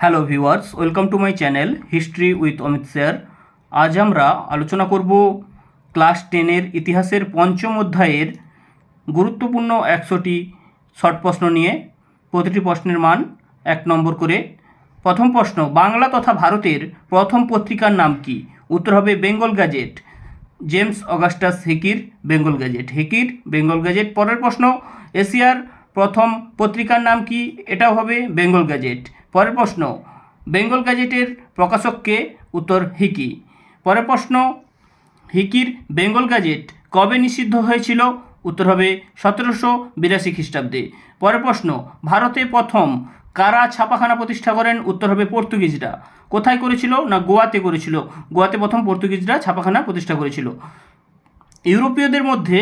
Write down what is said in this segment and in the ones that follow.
Hello viewers welcome to my channel history with Amit sir আজ আমরা আলোচনা করব ক্লাস টেনের ইতিহাসের পঞ্চম অধ্যায়ের গুরুত্বপূর্ণ একশোটি শর্ট প্রশ্ন নিয়ে। প্রতিটি প্রশ্নের মান এক নম্বর করে। প্রথম প্রশ্ন, বাংলা তথা ভারতের প্রথম পত্রিকার নাম কি? উত্তর হবে বেঙ্গল গ্যাজেট। জেমস অগাস্টাস হিকির বেঙ্গল গ্যাজেট। হিকির বেঙ্গল গ্যাজেট, পরের প্রশ্ন, এশিয়ার প্রথম পত্রিকার নাম কি? এটাও হবে বেঙ্গল গ্যাজেট। পরের প্রশ্ন, বেঙ্গল গ্যাজেটের প্রকাশককে উত্তর, হিকি। পরের প্রশ্ন, হিকির বেঙ্গল গ্যাজেট কবে নিষিদ্ধ হয়েছিল? উত্তর হবে সতেরোশো বিরাশি খ্রিস্টাব্দে। পরের প্রশ্ন, ভারতে প্রথম কারা ছাপাখানা প্রতিষ্ঠা করেন? উত্তর হবে পর্তুগিজরা। কোথায় করেছিল না গোয়াতে করেছিল? গোয়াতে প্রথম পর্তুগিজরা ছাপাখানা প্রতিষ্ঠা করেছিল। ইউরোপীয়দের মধ্যে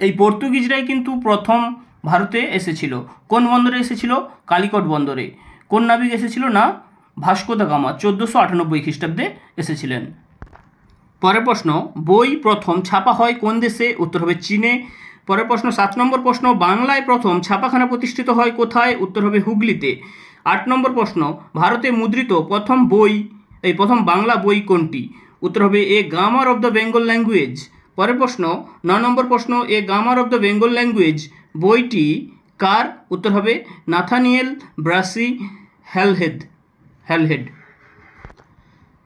এই পর্তুগিজরাই কিন্তু প্রথম ভারতে এসেছিল। কোন বন্দরে এসেছিল? কালিকট বন্দরে। কোন নাবিক এসেছিল না? ভাস্কো দা গামা, চোদ্দোশো আটানব্বই খ্রিস্টাব্দে এসেছিলেন। পরের প্রশ্ন, বই প্রথম ছাপা হয় কোন দেশে? উত্তর হবে চীনে। পরের প্রশ্ন, সাত নম্বর প্রশ্ন, বাংলায় প্রথম ছাপাখানা প্রতিষ্ঠিত হয় কোথায়? উত্তর হবে হুগলিতে। আট নম্বর প্রশ্ন, ভারতে মুদ্রিত প্রথম বই, এই প্রথম বাংলা বই কোনটি? উত্তর হবে a grammar of the Bengal language. পরের প্রশ্ন, ন নম্বর প্রশ্ন, a grammar of the Bengal language. বইটি কার? উত্তর হবে নাথানিয়েল ব্রাসি হ্যালহেড হ্যালহেড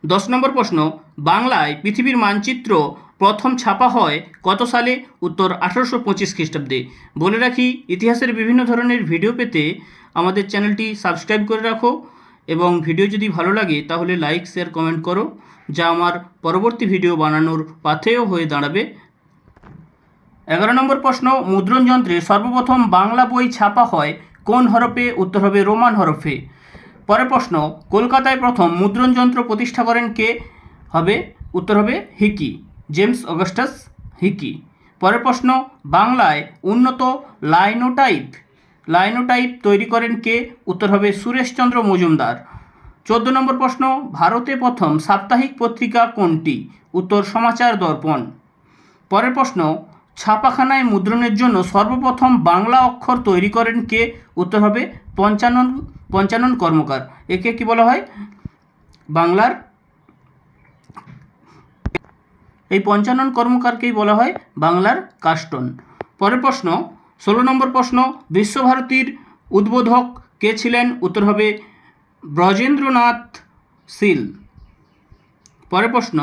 দশ নম্বর প্রশ্ন, বাংলায় পৃথিবীর মানচিত্র প্রথম ছাপা হয় কত সালে? উত্তর আঠারোশো পঁচিশ খ্রিস্টাব্দে। বলে রাখি, ইতিহাসের বিভিন্ন ধরনের ভিডিও পেতে আমাদের চ্যানেলটি সাবস্ক্রাইব করে রাখো এবং ভিডিও যদি ভালো লাগে তাহলে লাইক, শেয়ার, কমেন্ট করো, যা আমার পরবর্তী ভিডিও বানানোর পাথেয় হয়ে দাঁড়াবে। এগারো নম্বর প্রশ্ন, মুদ্রণ যন্ত্রে সর্বপ্রথম বাংলা বই ছাপা হয় কোন হরফে? উত্তর হবে রোমান হরফে। পরের প্রশ্ন, কলকাতায় প্রথম মুদ্রণ যন্ত্র প্রতিষ্ঠা করেন কে? হবে, উত্তর হবে হিকি, জেমস অগাস্টাস হিকি। পরের প্রশ্ন, বাংলায় উন্নত লাইনোটাইপ লাইনোটাইপ তৈরি করেন কে? উত্তর হবে সুরেশচন্দ্র মজুমদার। চোদ্দ নম্বর প্রশ্ন, ভারতে প্রথম সাপ্তাহিক পত্রিকা কোনটি? উত্তর, সমাচার দর্পণ। পরের প্রশ্ন, ছাপাখানায় মুদ্রণের জন্য সর্বপ্রথম বাংলা অক্ষর তৈরি করেন কে? উত্তর হবে পঞ্চানন পঞ্চানন কর্মকার। একে কি বলা হয়? বাংলার এই পঞ্চানন কর্মকারকেই বলা হয় বাংলার কাস্টন। পরের প্রশ্ন, ষোলো নম্বর প্রশ্ন, বিশ্বভারতীর উদ্বোধক কে ছিলেন? উত্তর হবে ব্রজেন্দ্রনাথ শীল পরের প্রশ্ন,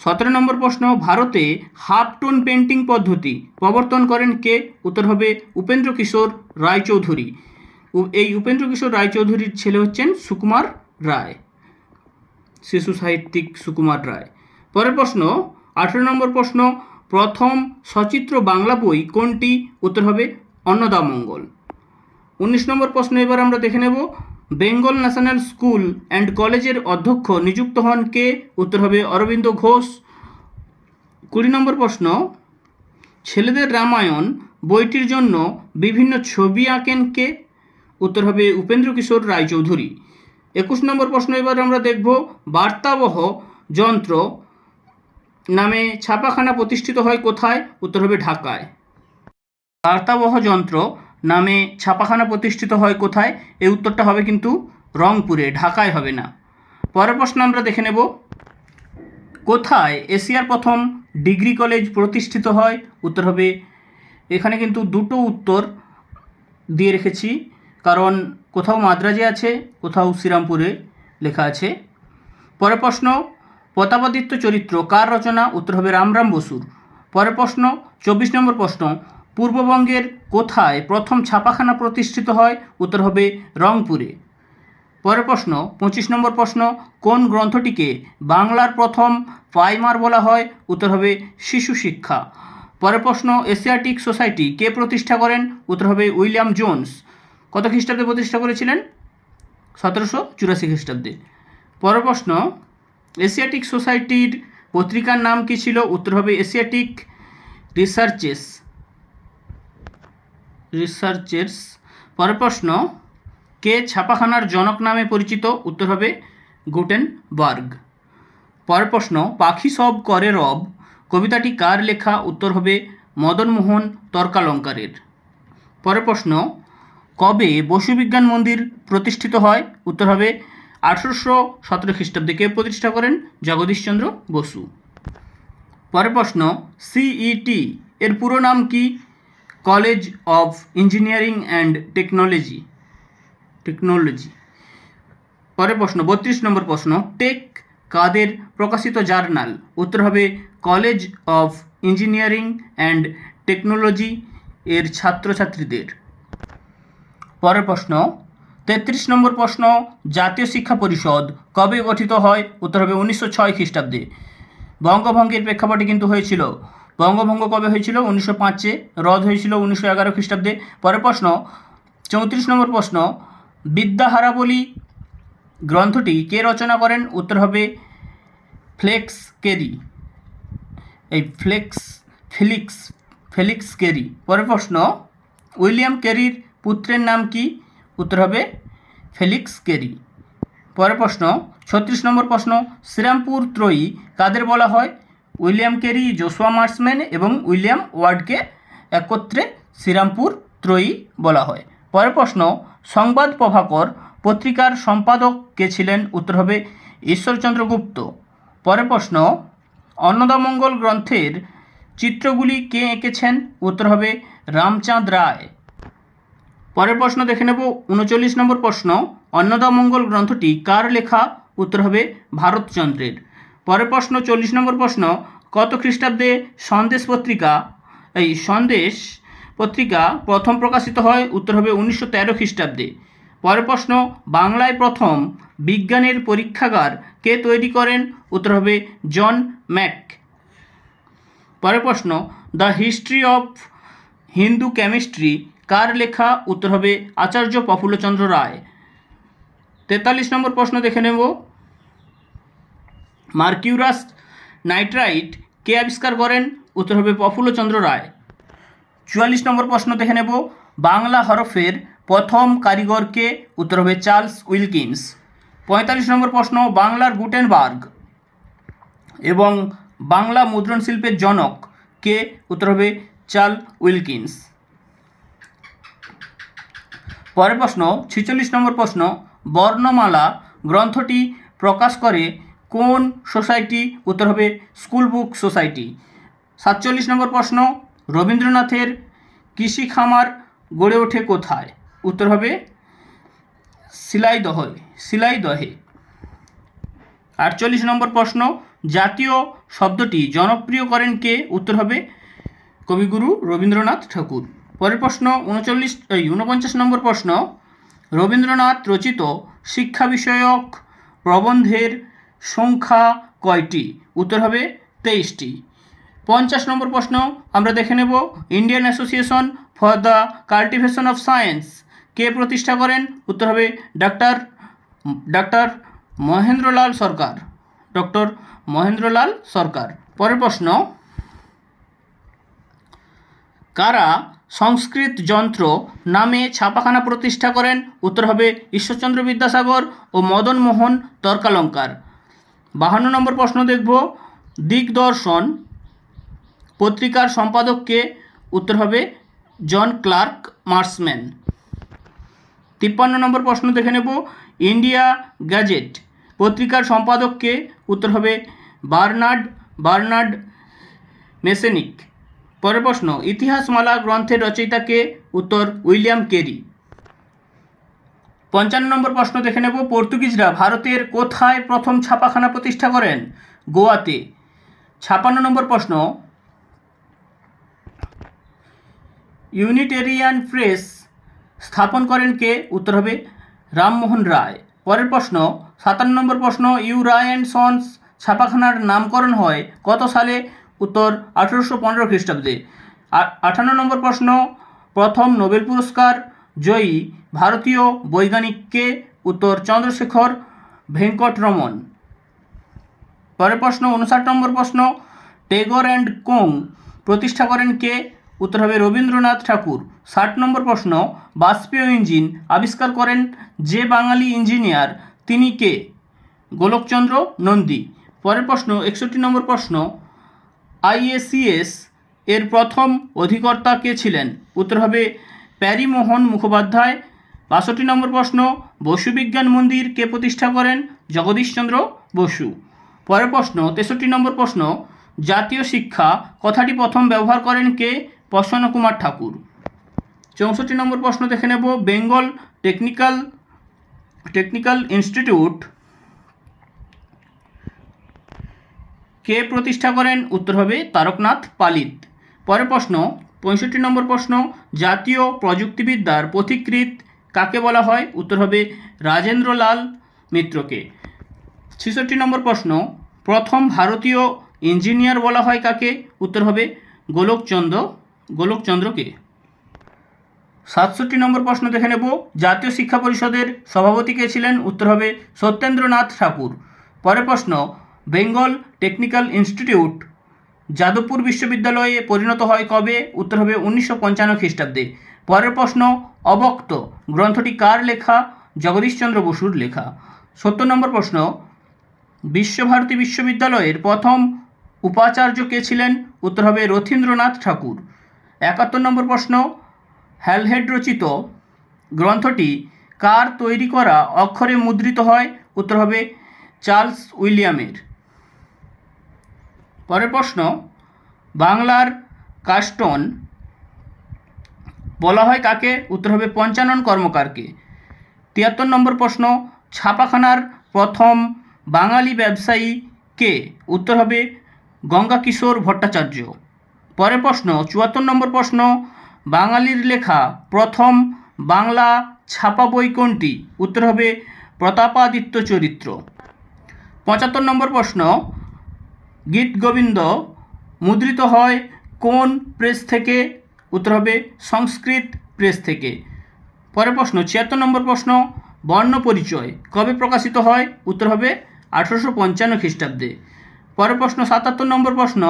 সতেরো নম্বর প্রশ্ন, ভারতে হাফ টোন পেন্টিং পদ্ধতি প্রবর্তন করেন কে? উত্তর হবে উপেন্দ্র কিশোর রায়চৌধুরী। এই উপেন্দ্র কিশোর রায়চৌধুরীর ছেলে হচ্ছেন সুকুমার রায়, শিশু সাহিত্যিক সুকুমার রায়। পরের প্রশ্ন, আঠেরো নম্বর প্রশ্ন, প্রথম সচিত্র বাংলা বই কোনটি? উত্তর হবে অন্নদামঙ্গল উনিশ নম্বর প্রশ্ন এবার আমরা দেখে নেব, বেঙ্গল ন্যাশনাল স্কুল অ্যান্ড কলেজের অধ্যক্ষ নিযুক্ত হন কে? উত্তর হবে অরবিন্দ ঘোষ। কুড়ি নম্বর প্রশ্ন, ছেলেদের রামায়ণ বইটির জন্য বিভিন্ন ছবি আঁকেন কে? উত্তর হবে উপেন্দ্র কিশোর রায়চৌধুরী। একুশ নম্বর প্রশ্ন এবার আমরা দেখব, বার্তাবহ যন্ত্র নামে ছাপাখানা প্রতিষ্ঠিত হয় কোথায়? উত্তর হবে ঢাকায়। বার্তাবহ যন্ত্র নামে ছাপাখানা প্রতিষ্ঠিত হয় কোথায়? এই উত্তরটা হবে কিন্তু রংপুরে, ঢাকায় হবে না। পরের প্রশ্ন আমরা দেখে নেব, কোথায় এশিয়ার প্রথম ডিগ্রি কলেজ প্রতিষ্ঠিত হয়? উত্তর হবে, এখানে কিন্তু দুটো উত্তর দিয়ে রেখেছি। কারণ কোথাও মাদ্রাজে আছে, কোথাও শ্রীরামপুরে লেখা আছে। পরের প্রশ্ন প্রতাপাদিত্য চরিত্র কার রচনা? উত্তর হবে রামরাম বসুর। পরের প্রশ্ন, চব্বিশ নম্বর প্রশ্ন, পূর্ববঙ্গের কোথায় প্রথম ছাপাখানা প্রতিষ্ঠিত হয়? উত্তর হবে রংপুরে। পরের প্রশ্ন, পঁচিশ নম্বর প্রশ্ন, কোন গ্রন্থটিকে বাংলার প্রথম প্রাইমার বলা হয়? উত্তর হবে শিশু শিক্ষা। পরের প্রশ্ন, এশিয়াটিক সোসাইটি কে প্রতিষ্ঠা করেন? উত্তর হবে উইলিয়াম জোন্স। কত খ্রিস্টাব্দে প্রতিষ্ঠা করেছিলেন? সতেরোশো চুরাশি খ্রিস্টাব্দে। পর প্রশ্ন এশিয়াটিক সোসাইটির পত্রিকার নাম কী ছিল? উত্তর হবে এশিয়াটিক রিসার্চেস রিসার্চেস পরের প্রশ্ন, কে ছাপাখানার জনক নামে পরিচিত? উত্তর হবে গুটেন বার্গ পরের প্রশ্ন, পাখি সব করে রব। কবিতাটি কার লেখা? উত্তর হবে মদনমোহন তর্কালঙ্কারের। পরের প্রশ্ন কবে বসু বিজ্ঞান মন্দির প্রতিষ্ঠিত হয়? উত্তর হবে আঠারোশো সতেরো খ্রিস্টাব্দে। কে প্রতিষ্ঠা করেন? জগদীশচন্দ্র বসু। পরের প্রশ্ন সিইটি এর পুরো নাম কি? College of engineering and technology. Technology. পরের প্রশ্ন, বত্রিশ নম্বর প্রশ্ন, টেক কাদের প্রকাশিত জার্নাল? উত্তর হবে college of engineering and technology এর ছাত্রছাত্রীদের। পরের প্রশ্ন, তেত্রিশ নম্বর প্রশ্ন, জাতীয় শিক্ষা পরিষদ কবে গঠিত হয়? উত্তর হবে উনিশশো ছয় খ্রিস্টাব্দে। বঙ্গভঙ্গের প্রেক্ষাপটে কিন্তু হয়েছিল। বঙ্গভঙ্গ কবে হয়েছিল? উনিশশো পাঁচে রদ হয়েছিল উনিশশো এগারো খ্রিস্টাব্দে। পরের প্রশ্ন, চৌত্রিশ নম্বর প্রশ্ন, বিদ্যাহারাবলী গ্রন্থটি কে রচনা করেন? উত্তর হবে ফ্লেক্স কেরি। এই ফ্লেক্স, ফিলিক্স, ফেলিক্স কেরি। পরের প্রশ্ন, উইলিয়াম কেরির পুত্রের নাম কি? উত্তর হবে ফেলিক্স কেরি। পরের প্রশ্ন, ছত্রিশ নম্বর প্রশ্ন, শ্রীরামপুর ত্রয়ী কাদের বলা হয়? উইলিয়াম কেরি, জোসুয়া মার্সম্যান এবং উইলিয়াম ওয়ার্ডকে একত্রে শ্রীরামপুর ত্রয়ী বলা হয়। পরের প্রশ্ন, সংবাদ প্রভাকর পত্রিকার সম্পাদক কে ছিলেন? উত্তর হবে ঈশ্বরচন্দ্র গুপ্ত। পরের প্রশ্ন অন্নদামঙ্গল গ্রন্থের চিত্রগুলি কে এঁকেছেন? উত্তর হবে রামচাঁদ রায়। পরের প্রশ্ন দেখে নেব। উনচল্লিশ নম্বর প্রশ্ন অন্নদামঙ্গল গ্রন্থটি কার লেখা? উত্তর হবে ভারতচন্দ্রের। পরের প্রশ্ন, চল্লিশ নম্বর প্রশ্ন, কত খ্রিস্টাব্দে সন্দেশ পত্রিকা, এই সন্দেশ পত্রিকা প্রথম প্রকাশিত হয়? উত্তর হবে উনিশশো তেরো খ্রিস্টাব্দে। পরের প্রশ্ন, বাংলায় প্রথম বিজ্ঞানের পরীক্ষাগার কে তৈরি করেন? উত্তর হবে জন ম্যাক। পরের প্রশ্ন, the history of Hindu chemistry কার লেখা উত্তর হবে আচার্য প্রফুল্লচন্দ্র রায়। তেতাল্লিশ নম্বর প্রশ্ন দেখে নেব। মার্কিউরাস নাইট্রাইট কে আবিষ্কার করেন? উত্তর হবে প্রফুল্লচন্দ্র রায়। চুয়াল্লিশ নম্বর প্রশ্ন দেখে নেব। বাংলা হরফের প্রথম কারিগরকে উত্তর হবে চার্লস উইলকিন্স। পঁয়তাল্লিশ নম্বর প্রশ্ন, বাংলার গুটেনবার্গ এবং বাংলা মুদ্রণ শিল্পের জনক কে? উত্তর হবে চার্ল উইলকিন্স। পরের প্রশ্ন, ছেচল্লিশ নম্বর প্রশ্ন, বর্ণমালা গ্রন্থটি প্রকাশ করে কোন সোসাইটি, উত্তর হবে স্কুল বুক সোসাইটি। সাতচল্লিশ নম্বর প্রশ্ন, রবীন্দ্রনাথের কৃষি খামার গড়ে ওঠে কোথায়? উত্তর হবে শিলাইদহে শিলাইদহে। আটচল্লিশ নম্বর প্রশ্ন, জাতীয় শব্দটি জনপ্রিয় করেন কে? উত্তর হবে কবিগুরু রবীন্দ্রনাথ ঠাকুর। পরের প্রশ্ন, উনচল্লিশ, এই ঊনপঞ্চাশ নম্বর প্রশ্ন, রবীন্দ্রনাথ রচিত শিক্ষা বিষয়ক প্রবন্ধের সংখ্যা কয়টি? উত্তর হবে তেইশটি। পঞ্চাশ নম্বর প্রশ্ন, আমরা দেখে নেব, Indian association for the cultivation of science কে প্রতিষ্ঠা করেন? উত্তর হবে ডাক্তার ডাক্তার মহেন্দ্রলাল সরকার। ডক্টর মহেন্দ্রলাল সরকার। পরের প্রশ্ন, কারা সংস্কৃত যন্ত্র নামে ছাপাখানা প্রতিষ্ঠা করেন, উত্তর হবে ঈশ্বরচন্দ্র বিদ্যাসাগর ও মদন মোহন তর্কালঙ্কার। বাহান্ন নম্বর প্রশ্ন দেখব, দিগদর্শন পত্রিকার সম্পাদককে উত্তর হবে জন ক্লার্ক মার্সম্যান। তিপ্পান্ন নম্বর প্রশ্ন দেখে নেব, ইন্ডিয়া গ্যাজেট পত্রিকার সম্পাদককে উত্তর হবে বার্নার্ড বার্নার্ড মেসেনিক। পরের প্রশ্ন, ইতিহাসমালা গ্রন্থের রচয়িতা কে উত্তর উইলিয়াম কেরি। পঞ্চান্ন নম্বর প্রশ্ন দেখে নেব, পর্তুগিজরা ভারতের কোথায় প্রথম ছাপাখানা প্রতিষ্ঠা করেন? গোয়াতে। ছাপান্ন নম্বর প্রশ্ন, ইউনিটেরিয়ান প্রেস স্থাপন করেন কে? উত্তর হবে রামমোহন রায়। পরের প্রশ্ন, সাতান্ন নম্বর প্রশ্ন ইউ রায় অ্যান্ড সন্স ছাপাখানার নামকরণ হয় কত সালে? উত্তর আঠেরোশো পনেরো খ্রিস্টাব্দে। আ- আটান্ন নম্বর প্রশ্ন, প্রথম নোবেল পুরস্কার জয়ী ভারতীয় বৈজ্ঞানিককে উত্তর চন্দ্রশেখর ভেঙ্কটরমন। পরের প্রশ্ন, উনষাট নম্বর প্রশ্ন, টেগর অ্যান্ড কোং প্রতিষ্ঠা করেন কে? উত্তর হবে রবীন্দ্রনাথ ঠাকুর। ষাট নম্বর প্রশ্ন, বাষ্পীয় ইঞ্জিন আবিষ্কার করেন যে বাঙালি ইঞ্জিনিয়ার, তিনি কে? গোলকচন্দ্র নন্দী। পরের প্রশ্ন, একষট্টি নম্বর প্রশ্ন আইএসিএস এর প্রথম অধিকর্তা কে ছিলেন? উত্তর হবে প্যারিমোহন মুখোপাধ্যায়। বাষট্টি নম্বর প্রশ্ন বসু বিজ্ঞান মন্দির কে প্রতিষ্ঠা করেন? জগদীশচন্দ্র বসু। পরের প্রশ্ন, তেষট্টি নম্বর প্রশ্ন, জাতীয় শিক্ষা কথাটি প্রথম ব্যবহার করেন কে? প্রসন্ন কুমার ঠাকুর। চৌষট্টি নম্বর প্রশ্ন দেখে নেব, বেঙ্গল টেকনিক্যাল টেকনিক্যাল ইনস্টিটিউট কে প্রতিষ্ঠা করেন? উত্তর হবে তারকনাথ পালিত। পরের প্রশ্ন, পঁয়ষট্টি নম্বর প্রশ্ন, জাতীয় প্রযুক্তিবিদ্যার পথিকৃৎ কাকে বলা হয়? উত্তর হবে রাজেন্দ্রলাল মিত্রকে। ছেষট্টি নম্বর প্রশ্ন, প্রথম ভারতীয় ইঞ্জিনিয়ার বলা হয় কাকে? উত্তর হবে গোলকচন্দ্র, গোলকচন্দ্রকে। সাতষট্টি নম্বর প্রশ্ন দেখে নেব, জাতীয় শিক্ষা পরিষদের সভাপতি কে ছিলেন? উত্তর হবে সত্যেন্দ্রনাথ ঠাকুর। পরের প্রশ্ন বেঙ্গল টেকনিক্যাল ইনস্টিটিউট, যাদবপুর বিশ্ববিদ্যালয়ে পরিণত হয় কবে? উত্তর হবে উনিশশো পঞ্চান্ন খ্রিস্টাব্দে। পরের প্রশ্ন, অবক্ত গ্রন্থটি কার লেখা? জগদীশচন্দ্র বসুর লেখা। সত্তর নম্বর প্রশ্ন, বিশ্বভারতী বিশ্ববিদ্যালয়ের প্রথম উপাচার্য কে ছিলেন? উত্তর হবে রথীন্দ্রনাথ ঠাকুর। একাত্তর নম্বর প্রশ্ন, হ্যালহেড রচিত গ্রন্থটি কার তৈরি করা অক্ষরে মুদ্রিত হয়? উত্তর হবে চার্লস উইলিয়ামের। পরের প্রশ্ন, বাংলার কাস্টন বলা হয় কাকে? উত্তর হবে পঞ্চানন কর্মকারকে। তিয়াত্তর নম্বর প্রশ্ন, ছাপাখানার প্রথম বাঙালি ব্যবসায়ী কে? উত্তর হবে গঙ্গা কিশোর ভট্টাচার্য। পরের প্রশ্ন, চুয়াত্তর নম্বর প্রশ্ন, বাঙালির লেখা প্রথম বাংলা ছাপা বই কোনটি? উত্তর হবে প্রতাপাদিত্য চরিত্র। পঁচাত্তর নম্বর প্রশ্ন গীত গোবিন্দ মুদ্রিত হয় কোন প্রেস থেকে? উত্তর হবে সংস্কৃত প্রেস থেকে। পরের প্রশ্ন, ছিয়াত্তর নম্বর প্রশ্ন, বর্ণ পরিচয় কবে প্রকাশিত হয়? উত্তর হবে আঠেরোশো পঞ্চান্ন খ্রিস্টাব্দে। পরের প্রশ্ন, সাতাত্তর নম্বর প্রশ্ন,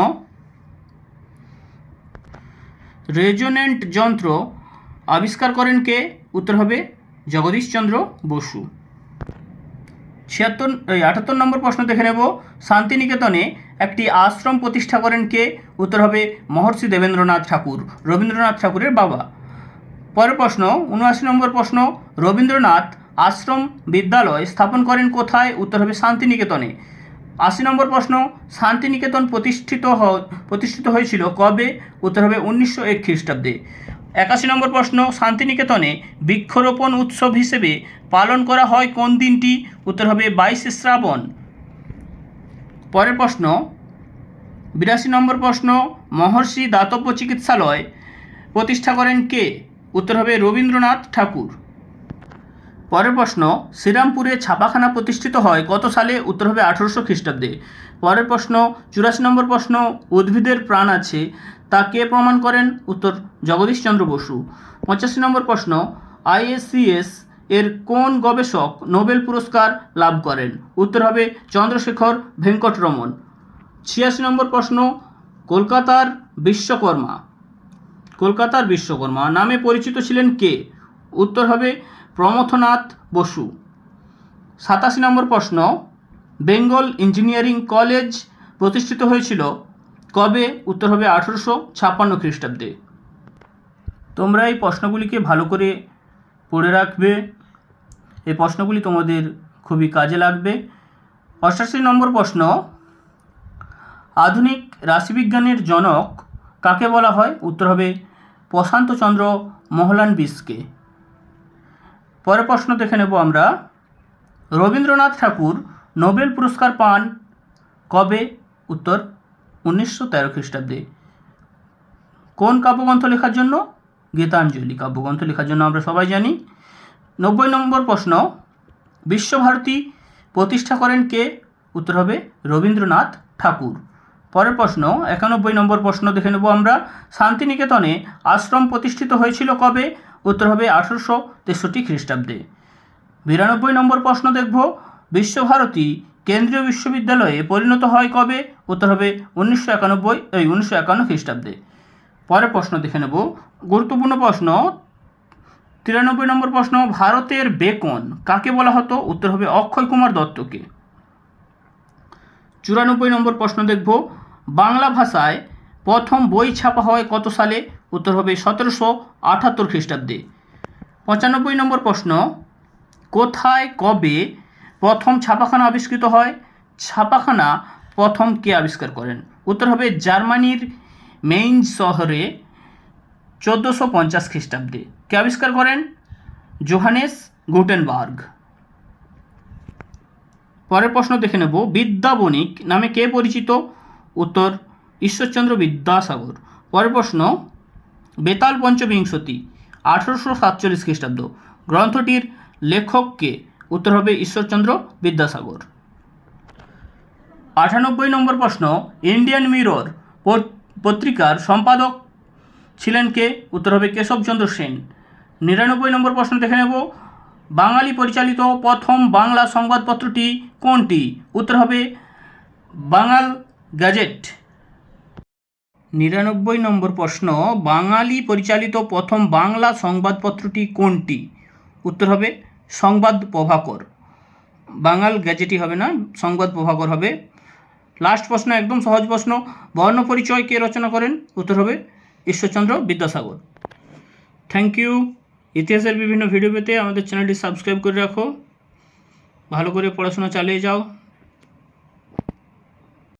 রেজোনেন্ট যন্ত্র আবিষ্কার করেন কে? উত্তর হবে জগদীশচন্দ্র বসু। ছিয়াত্তর আটাত্তর নম্বর প্রশ্ন দেখে নেব। শান্তিনিকেতনে একটি আশ্রম প্রতিষ্ঠা করেন কে? উত্তর হবে মহর্ষি দেবেন্দ্রনাথ ঠাকুর, রবীন্দ্রনাথ ঠাকুরের বাবা। পরের প্রশ্ন, উনআশি নম্বর প্রশ্ন, রবীন্দ্রনাথ আশ্রম বিদ্যালয় স্থাপন করেন কোথায়? উত্তর হবে শান্তিনিকেতনে। আশি নম্বর প্রশ্ন, শান্তিনিকেতন প্রতিষ্ঠিত প্রতিষ্ঠিত হয়েছিল কবে? উত্তর হবে উনিশশো এক খ্রিস্টাব্দে। একাশি নম্বর প্রশ্ন, শান্তিনিকেতনে বৃক্ষরোপণ উৎসব হিসেবে পালন করা হয় কোন দিনটি? উত্তর হবে বাইশে শ্রাবণ। পরের প্রশ্ন, বিরাশি নম্বর প্রশ্ন, মহর্ষি দাতব্য চিকিৎসালয় প্রতিষ্ঠা করেন কে? উত্তর হবে রবীন্দ্রনাথ ঠাকুর। পরের প্রশ্ন, শ্রীরামপুরে ছাপাখানা প্রতিষ্ঠিত হয় কত সালে? উত্তর হবে আঠারোশো খ্রিস্টাব্দে। পরের প্রশ্ন, চুরাশি নম্বর প্রশ্ন, উদ্ভিদের প্রাণ আছে তা কে প্রমাণ করেন? উত্তর জগদীশচন্দ্র বসু। পঁচাশি নম্বর প্রশ্ন, আইএসসিএস এর কোন গবেষক নোবেল পুরস্কার লাভ করেন? উত্তর হবে চন্দ্রশেখর ভেঙ্কটরমন। ছিয়াশি নম্বর প্রশ্ন, কলকাতার বিশ্বকর্মা। কলকাতার বিশ্বকর্মা, নামে পরিচিত ছিলেন কে? উত্তর হবে প্রমথনাথ বসু। সাতাশি নম্বর প্রশ্ন, বেঙ্গল ইঞ্জিনিয়ারিং কলেজ প্রতিষ্ঠিত হয়েছিল কবে? উত্তর হবে আঠেরোশো ছাপ্পান্ন খ্রিস্টাব্দে। তোমরা এই প্রশ্নগুলিকে ভালো করে পড়ে রাখবে। এই প্রশ্নগুলি তোমাদের খুবই কাজে লাগবে। অষ্টাশি নম্বর প্রশ্ন, আধুনিক রাশিবিজ্ঞানের জনক কাকে বলা হয়? উত্তর হবে প্রশান্তচন্দ্র মোহলানবিসকে। পরের প্রশ্ন দেখে নেব আমরা। রবীন্দ্রনাথ ঠাকুর নোবেল পুরস্কার পান কবে? উত্তর উনিশশো তেরো খ্রিস্টাব্দে। কোন কাব্যগ্রন্থ লেখার জন্য? গীতাঞ্জলি কাব্যগ্রন্থ লেখার জন্য আমরা সবাই জানি। নব্বই নম্বর প্রশ্ন, বিশ্বভারতী প্রতিষ্ঠা করেন কে? উত্তর হবে রবীন্দ্রনাথ ঠাকুর। পরের প্রশ্ন, একানব্বই নম্বর প্রশ্ন দেখে নেব আমরা। শান্তিনিকেতনে আশ্রম প্রতিষ্ঠিত হয়েছিল কবে? উত্তর হবে আঠারোশো তেষট্টি খ্রিস্টাব্দে। বিরানব্বই নম্বর প্রশ্ন দেখব, বিশ্বভারতী কেন্দ্রীয় বিশ্ববিদ্যালয়ে পরিণত হয় কবে? উত্তর হবে উনিশশো একানব্বই, এই উনিশশো একান্ন খ্রিস্টাব্দে। পরের প্রশ্ন দেখে নেব। গুরুত্বপূর্ণ প্রশ্ন, তিরানব্বই নম্বর প্রশ্ন, ভারতের বেকন কাকে বলা হতো? উত্তর হবে অক্ষয় কুমার দত্তকে। চুরানব্বই নম্বর প্রশ্ন দেখব। বাংলা ভাষায় প্রথম বই ছাপা হয় কত সালে? উত্তর হবে সতেরোশো আটাত্তর খ্রিস্টাব্দে। পঁচানব্বই নম্বর প্রশ্ন, কোথায়, কবে প্রথম ছাপাখানা আবিষ্কৃত হয়। ছাপাখানা প্রথম কে আবিষ্কার করেন? উত্তর হবে জার্মানির মেইন শহরে চোদ্দোশো পঞ্চাশ খ্রিস্টাব্দে। কে আবিষ্কার করেন? Johannes Gutenberg. পরের প্রশ্ন দেখে নেব। বিদ্যা বণিক নামে কে পরিচিত? উত্তর ঈশ্বরচন্দ্র বিদ্যাসাগর। পরের প্রশ্ন, বেতাল পঞ্চবিংশতি আঠারোশো সাতচল্লিশ খ্রিস্টাব্দ। গ্রন্থটির লেখককে উত্তর হবে ঈশ্বরচন্দ্র বিদ্যাসাগর। আটানব্বই নম্বর প্রশ্ন, ইন্ডিয়ান মিরর পত- পত্রিকার সম্পাদক ছিলেন কে? উত্তর হবে কেশবচন্দ্র সেন। নিরানব্বই নম্বর প্রশ্ন দেখে নেব, বাঙালি পরিচালিত প্রথম বাংলা সংবাদপত্রটি কোনটি? উত্তর হবে বাঙাল গ্যাজেট। নিরানব্বই নম্বর প্রশ্ন, বাঙালি পরিচালিত প্রথম বাংলা সংবাদপত্রটি কোনটি? উত্তর হবে সংবাদ প্রভাকর। বাঙাল গ্যাজেটই হবে না, সংবাদ প্রভাকর হবে। লাস্ট প্রশ্ন, একদম সহজ প্রশ্ন, বর্ণ পরিচয় কে রচনা করেন? উত্তর হবে ঈশ্বরচন্দ্র বিদ্যাসাগর। থ্যাংক ইউ ইতিহাসের বিভিন্ন ভিডিও পেতে আমাদের চ্যানেলটি সাবস্ক্রাইব করে রাখো। ভালো করে পড়াশোনা চালিয়ে যাও।